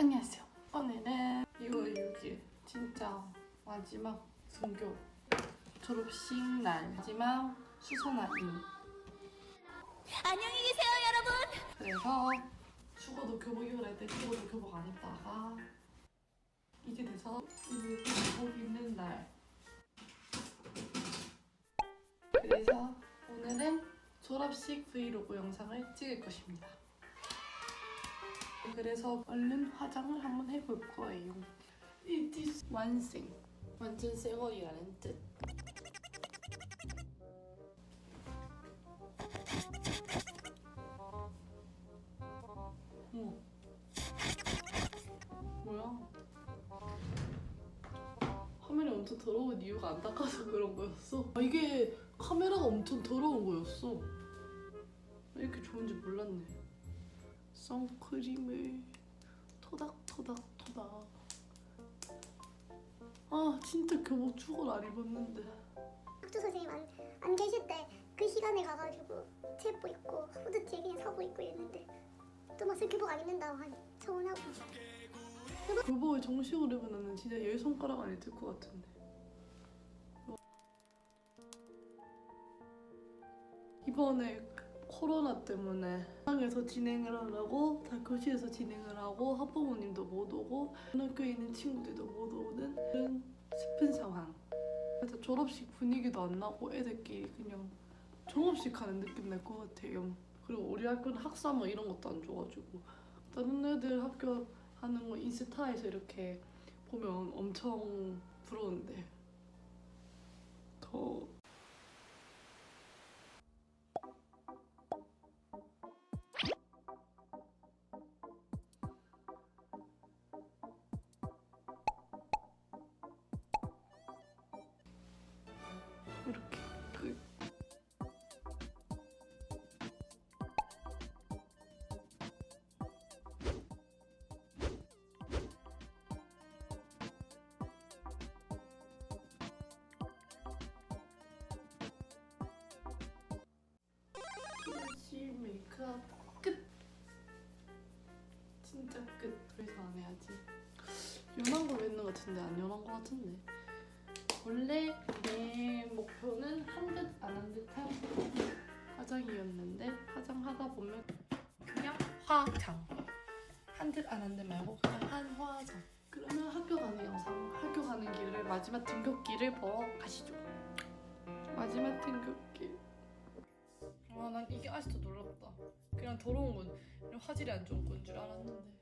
안녕하세요. 오늘은 2월 6일 진짜 마지막 등교 졸업식 날 마지막 수선화인 안녕히 계세요, 여러분. 그래서 죽어도 교복 입으라 할때 죽어도 교복 안 입다가 이제 돼서 이 교복 입는 날 그래서 오늘은 졸업식 브이로그 영상을 찍을 것입니다. 그래서 얼른 화장을 한번 해볼 거예요. It is 완생. 완전 새거이라는 뜻. 어머. 뭐야? 화면이 엄청 더러운 이유가 안 닦아서 그런 거였어. 아, 이게 카메라가 엄청 더러운 거였어. 이렇게 좋은지 몰랐네. 선크림을 토닥토닥 토닥. 아 진짜 교복 축을 안 입었는데. 학교 선생님 안, 안 계실 때 그 시간에 가가지고 체포 입고 후드티에 그냥 사고 입고 이랬는데 또 막상 교복 안 입는다고 하니 서운하고 교복을 정식으로 입으면 진짜 열 손가락 안에 들 것 같은데. 이번에 코로나 때문에 학교에서 진행을 하려고 다 교실에서 진행을 하고 학부모님도 못 오고 학교에 있는 친구들도 못 오는 그런 슬픈 상황. 그래서 졸업식 분위기도 안 나고 애들끼리 그냥 졸업식 하는 느낌 날 것 같아요. 그리고 우리 학교는 학사 뭐 이런 것도 안 줘가지고 다른 애들 학교 하는 거 인스타에서 이렇게 보면 엄청 부러운데 메이크업 끝. 진짜 끝 그래서 안 해야지. 연한 거 있는 것 같은데 안 연한 거 같은데. 원래 내 목표는 한 듯 안 한 듯한 화장이었는데 화장하다 보면 그냥 화장. 한 듯 안 한 듯 말고 그냥 한 화장. 그러면 학교 가는 영상 학교 가는 길을 마지막 등교길을 보러 가시죠. 마지막 와 난 이게 아직도 놀랍다. 그냥 더러운 건 화질이 안 좋은 건 줄 알았는데